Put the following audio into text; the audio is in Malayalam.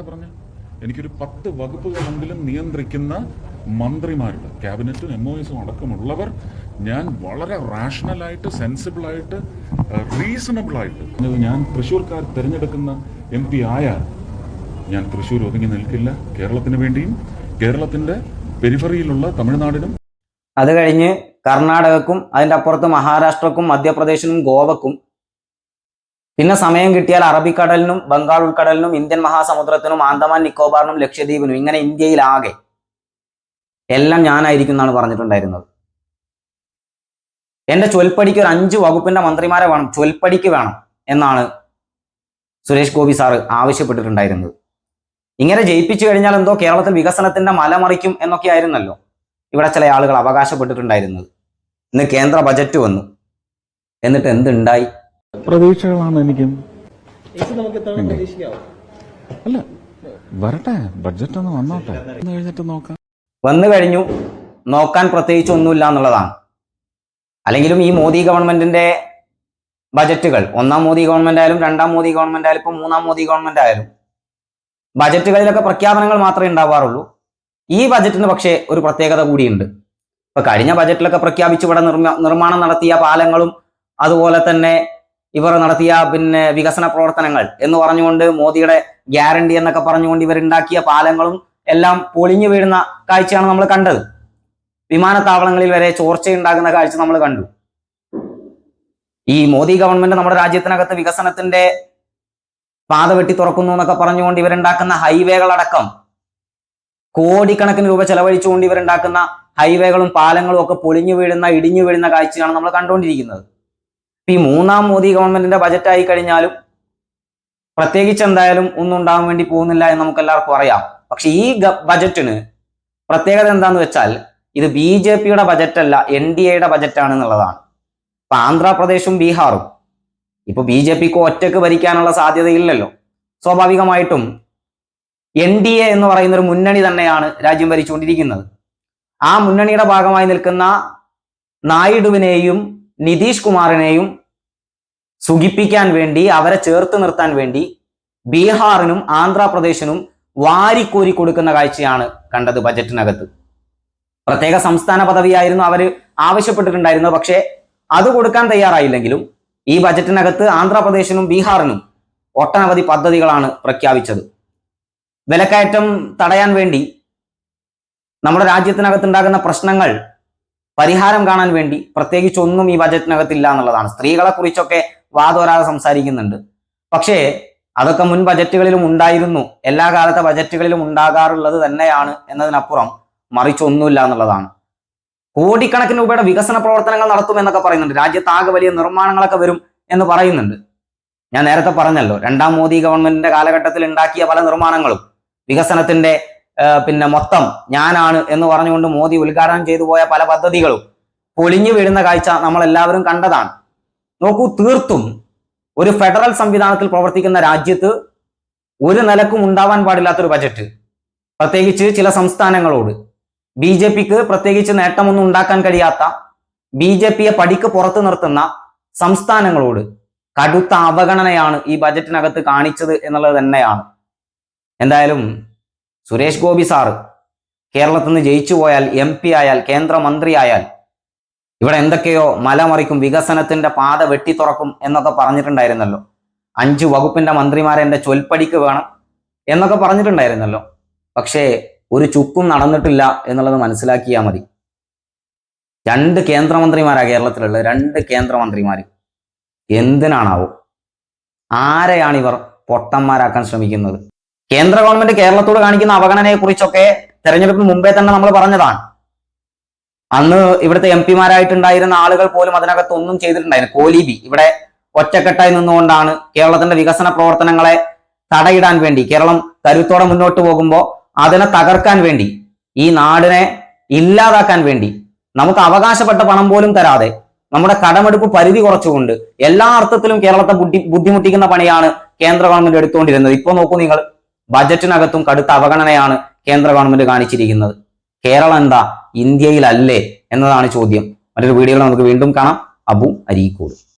എന്താ പറഞ്ഞ. എനിക്കൊരു പത്ത് വകുപ്പുകളെങ്കിലും നിയന്ത്രിക്കുന്ന മന്ത്രിമാരുണ്ട്. ക്യാബിനറ്റും എം ഒ എസും അടക്കമുള്ളവർ ഞാൻ വളരെ റാഷണലായിട്ട് സെൻസിബിളായിട്ട് റീസണബിളായിട്ട് ഞാൻ തൃശ്ശൂർക്കാർ തിരഞ്ഞെടുക്കുന്ന എം പി ആയാൽ ഞാൻ തൃശ്ശൂർ ഒതുങ്ങി നിൽക്കില്ല. കേരളത്തിന് വേണ്ടിയും കേരളത്തിന്റെ പെരിഫറിയിലുള്ള തമിഴ്നാടിനും അത് കഴിഞ്ഞ് കർണാടകക്കും അതിന്റെ അപ്പുറത്ത് മഹാരാഷ്ട്രക്കും മധ്യപ്രദേശിനും ഗോവക്കും പിന്നെ സമയം കിട്ടിയാൽ അറബിക്കടലിനും ബംഗാൾ ഉൾക്കടലിനും ഇന്ത്യൻ മഹാസമുദ്രത്തിനും ആന്തമാൻ നിക്കോബാറിനും ലക്ഷദ്വീപിനും ഇങ്ങനെ ഇന്ത്യയിലാകെ എല്ലാം ഞാനായിരിക്കും എന്നാണ് പറഞ്ഞിട്ടുണ്ടായിരുന്നത്. എന്റെ ചൊൽപ്പടിക്ക് ഒരു അഞ്ച് വകുപ്പിന്റെ മന്ത്രിമാരെ വേണം ചൊൽപ്പടിക്ക് വേണം എന്നാണ് സുരേഷ് ഗോപി സാറ് ആവശ്യപ്പെട്ടിട്ടുണ്ടായിരുന്നത്. ഇങ്ങനെ ജയിപ്പിച്ചു കഴിഞ്ഞാൽ എന്തോ കേരളത്തിൽ വികസനത്തിന്റെ മലമറിക്കും എന്നൊക്കെ ആയിരുന്നല്ലോ ഇവിടെ ചില ആളുകൾ അവകാശപ്പെട്ടിട്ടുണ്ടായിരുന്നത്. ഇന്ന് കേന്ദ്ര ബജറ്റ് വന്നു. എന്നിട്ട് എന്തുണ്ടായി? പ്രതീക്ഷകളാണ് എനിക്കും. അല്ല വരട്ടെ ബഡ്ജറ്റ് ഒന്ന് വന്നോട്ടെ. കഴിഞ്ഞിട്ട് നോക്കാം. വന്നു കഴിഞ്ഞു. നോക്കാൻ പ്രത്യേകിച്ച് ഒന്നുമില്ല എന്നുള്ളതാണ്. അല്ലെങ്കിലും ഈ മോദി ഗവൺമെന്റിന്റെ ബജറ്റുകൾ ഒന്നാം മോദി ഗവൺമെന്റ് ആയാലും രണ്ടാം മോദി ഗവൺമെന്റ് ആയാലും ഇപ്പൊ മൂന്നാം മോദി ഗവൺമെന്റ് ആയാലും ബജറ്റുകളിലൊക്കെ പ്രഖ്യാപനങ്ങൾ മാത്രമേ ഉണ്ടാവാറുള്ളൂ. ഈ ബജറ്റിന് പക്ഷേ ഒരു പ്രത്യേകത കൂടിയുണ്ട്. ഇപ്പൊ കഴിഞ്ഞ ബജറ്റിലൊക്കെ പ്രഖ്യാപിച്ച് ഇവിടെ നിർമ്മ നിർമ്മാണം നടത്തിയ പാലങ്ങളും അതുപോലെ തന്നെ ഇവർ നടത്തിയ പിന്നെ വികസന പ്രവർത്തനങ്ങൾ എന്ന് പറഞ്ഞുകൊണ്ട് മോദിയുടെ ഗ്യാരണ്ടി എന്നൊക്കെ പറഞ്ഞുകൊണ്ട് ഇവരുണ്ടാക്കിയ പാലങ്ങളും എല്ലാം പൊളിഞ്ഞു വീഴുന്ന കാഴ്ചയാണ് നമ്മൾ കണ്ടത്. വിമാനത്താവളങ്ങളിൽ വരെ ചോർച്ചയുണ്ടാകുന്ന കാഴ്ച നമ്മൾ കണ്ടു. ഈ മോദി ഗവൺമെന്റ് നമ്മുടെ രാജ്യത്തിനകത്ത് വികസനത്തിന്റെ പാത വെട്ടി തുറക്കുന്നു എന്നൊക്കെ പറഞ്ഞുകൊണ്ട് ഇവരുണ്ടാക്കുന്ന ഹൈവേകളടക്കം കോടിക്കണക്കിന് രൂപ ചെലവഴിച്ചുകൊണ്ട് ഇവരുണ്ടാക്കുന്ന ഹൈവേകളും പാലങ്ങളും ഒക്കെ പൊളിഞ്ഞു വീഴുന്ന ഇടിഞ്ഞു വീഴുന്ന കാഴ്ചയാണ് നമ്മൾ കണ്ടുകൊണ്ടിരിക്കുന്നത്. ഇപ്പൊ ഈ മൂന്നാം മോദി ഗവൺമെന്റിന്റെ ബജറ്റ് ആയി കഴിഞ്ഞാലും പ്രത്യേകിച്ച് എന്തായാലും ഒന്നും ഉണ്ടാകാൻ വേണ്ടി പോകുന്നില്ല എന്ന് നമുക്ക് എല്ലാവർക്കും അറിയാം. പക്ഷെ ഈ ബജറ്റിന് പ്രത്യേകത എന്താന്ന് വെച്ചാൽ ഇത് ബി ജെ പിയുടെ ബജറ്റ് അല്ല എൻ ഡി എയുടെ ബജറ്റാണ് എന്നുള്ളതാണ്. ഇപ്പൊ ആന്ധ്രാപ്രദേശും ബീഹാറും. ഇപ്പൊ ബി ജെ പിക്ക് ഒറ്റയ്ക്ക് ഭരിക്കാനുള്ള സാധ്യതയില്ലല്ലോ. സ്വാഭാവികമായിട്ടും എൻ ഡി എ എന്ന് പറയുന്ന ഒരു മുന്നണി തന്നെയാണ് രാജ്യം ഭരിച്ചുകൊണ്ടിരിക്കുന്നത്. ആ മുന്നണിയുടെ ഭാഗമായി നിൽക്കുന്ന നായിഡുവിനെയും നിതീഷ് കുമാറിനെയും സുഖിപ്പിക്കാൻ വേണ്ടി അവരെ ചേർത്ത് നിർത്താൻ വേണ്ടി ബീഹാറിനും ആന്ധ്രാപ്രദേശിനും വാരിക്കോരി കൊടുക്കുന്ന കാഴ്ചയാണ് കണ്ടത് ബജറ്റിനകത്ത്. പ്രത്യേക സംസ്ഥാന പദവിയായിരുന്നു അവർ ആവശ്യപ്പെട്ടിട്ടുണ്ടായിരുന്നത്. പക്ഷേ അത് കൊടുക്കാൻ തയ്യാറായില്ലെങ്കിലും ഈ ബജറ്റിനകത്ത് ആന്ധ്രാപ്രദേശിനും ബീഹാറിനും ഒട്ടനവധി പദ്ധതികളാണ് പ്രഖ്യാപിച്ചത്. വിലക്കയറ്റം തടയാൻ വേണ്ടി നമ്മുടെ രാജ്യത്തിനകത്ത് ഉണ്ടാകുന്ന പ്രശ്നങ്ങൾ പരിഹാരം കാണാൻ വേണ്ടി പ്രത്യേകിച്ച് ഒന്നും ഈ ബജറ്റിനകത്തില്ല എന്നുള്ളതാണ്. സ്ത്രീകളെ കുറിച്ചൊക്കെ വാദോരാതെ സംസാരിക്കുന്നുണ്ട്. പക്ഷേ അതൊക്കെ മുൻ ബജറ്റുകളിലും ഉണ്ടായിരുന്നു. എല്ലാ കാലത്തെ ബജറ്റുകളിലും ഉണ്ടാകാറുള്ളത് തന്നെയാണ് എന്നതിനപ്പുറം മറിച്ചൊന്നുമില്ല എന്നുള്ളതാണ്. കോടിക്കണക്കിന് രൂപയുടെ വികസന പ്രവർത്തനങ്ങൾ നടത്തും എന്നൊക്കെ പറയുന്നുണ്ട്. രാജ്യത്താകെ വലിയ നിർമ്മാണങ്ങളൊക്കെ വരും എന്ന് പറയുന്നുണ്ട്. ഞാൻ നേരത്തെ പറഞ്ഞല്ലോ രണ്ടാം മോദി ഗവൺമെന്റിന്റെ കാലഘട്ടത്തിൽ ഉണ്ടാക്കിയ പല നിർമ്മാണങ്ങളും വികസനത്തിന്റെ പിന്നെ മൊത്തം ഞാനാണ് എന്ന് പറഞ്ഞുകൊണ്ട് മോദി ഉദ്ഘാടനം ചെയ്തു പോയ പല പദ്ധതികളും പൊളിഞ്ഞു വീഴുന്ന കാഴ്ച നമ്മൾ എല്ലാവരും കണ്ടതാണ്. നോക്കൂ തീർത്തും ഒരു ഫെഡറൽ സംവിധാനത്തിൽ പ്രവർത്തിക്കുന്ന രാജ്യത്ത് ഒരു നിലക്കും ഉണ്ടാവാൻ പാടില്ലാത്തൊരു ബജറ്റ് പ്രത്യേകിച്ച് ചില സംസ്ഥാനങ്ങളോട്. ബി ജെ പിക്ക് പ്രത്യേകിച്ച് നേട്ടമൊന്നും ഉണ്ടാക്കാൻ കഴിയാത്ത ബി ജെ പിയെ പടിക്ക് പുറത്തു നിർത്തുന്ന സംസ്ഥാനങ്ങളോട് കടുത്ത അവഗണനയാണ് ഈ ബജറ്റിനകത്ത് കാണിച്ചത് എന്നുള്ളത് തന്നെയാണ്. എന്തായാലും സുരേഷ് ഗോപി സാറ് കേരളത്തിൽ നിന്ന് ജയിച്ചു പോയാൽ എം പി ആയാൽ കേന്ദ്രമന്ത്രി ആയാൽ ഇവിടെ എന്തൊക്കെയോ മലമറിക്കും വികസനത്തിന്റെ പാത വെട്ടി തുറക്കും എന്നൊക്കെ പറഞ്ഞിട്ടുണ്ടായിരുന്നല്ലോ. അഞ്ച് വകുപ്പിന്റെ മന്ത്രിമാരെ എന്റെ ചൊൽപ്പടിക്ക് വേണം എന്നൊക്കെ പറഞ്ഞിട്ടുണ്ടായിരുന്നല്ലോ. പക്ഷേ ഒരു ചുക്കും നടന്നിട്ടില്ല എന്നുള്ളത് മനസ്സിലാക്കിയാൽ മതി. രണ്ട് കേന്ദ്രമന്ത്രിമാരാ കേരളത്തിലുള്ളത്. രണ്ട് കേന്ദ്രമന്ത്രിമാർ എന്തിനാണാവോ? ആരെയാണ് ഇവർ പൊട്ടന്മാരാക്കാൻ ശ്രമിക്കുന്നത്? കേന്ദ്ര ഗവൺമെന്റ് കേരളത്തോട് കാണിക്കുന്ന അവഗണനയെ കുറിച്ചൊക്കെ തെരഞ്ഞെടുപ്പിന് മുമ്പേ തന്നെ നമ്മൾ പറഞ്ഞതാണ്. അന്ന് ഇവിടുത്തെ എം പിമാരായിട്ടുണ്ടായിരുന്ന ആളുകൾ പോലും അതിനകത്ത് ഒന്നും ചെയ്തിട്ടുണ്ടായിരുന്നു കോലിബി ഇവിടെ ഒറ്റക്കെട്ടായി നിന്നുകൊണ്ടാണ് കേരളത്തിന്റെ വികസന പ്രവർത്തനങ്ങളെ തടയിടാൻ വേണ്ടി കേരളം കരുത്തോടെ മുന്നോട്ട് പോകുമ്പോൾ അതിനെ തകർക്കാൻ വേണ്ടി ഈ നാടിനെ ഇല്ലാതാക്കാൻ വേണ്ടി നമുക്ക് അവകാശപ്പെട്ട പണം പോലും തരാതെ നമ്മുടെ കടമെടുപ്പ് പരിധി കുറച്ചുകൊണ്ട് എല്ലാ അർത്ഥത്തിലും കേരളത്തെ ബുദ്ധി ബുദ്ധിമുട്ടിക്കുന്ന പണിയാണ് കേന്ദ്ര ഗവൺമെന്റ് എടുത്തുകൊണ്ടിരുന്നത്. ഇപ്പൊ നോക്കൂ നിങ്ങൾ. ബജറ്റിനകത്തും കടുത്ത അവഗണനയാണ് കേന്ദ്ര ഗവൺമെന്റ് കാണിച്ചിരിക്കുന്നത്. കേരളം എന്താ? ഇന്ത്യയിലല്ലേ? എന്നതാണ് ചോദ്യം. മറ്റൊരു വീഡിയോയിൽ നമുക്ക് വീണ്ടും കാണാം. അബു അരീക്കോട്.